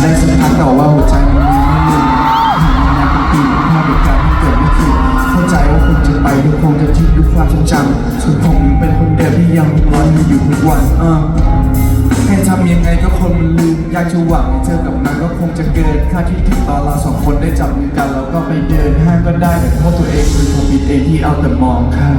ได้สักพักแต่ว่าหัวใจมันยังไม่ลืมนานเป็นปีภาพเหตุการณ์ที่เกิดไม่ขึ้นเข้าใจว่าคุณจะไปทุกคงจะทิ้งทุกความทรงจำส่วนผมยังเป็นคนเดิมที่ยังร้อนอยู่ทุกวันเออให้ทำยังไงก็คนมันลืมอยากจะหวังให้เจอกับมันก็คงจะเกินค่าดคิดถึงตอนเราสองคนได้จับมือกันแล้วก็ไปเดินห้างก็ได้แต่โทษตัวเองคือผมผิดเองที่เอาแต่มองข้าม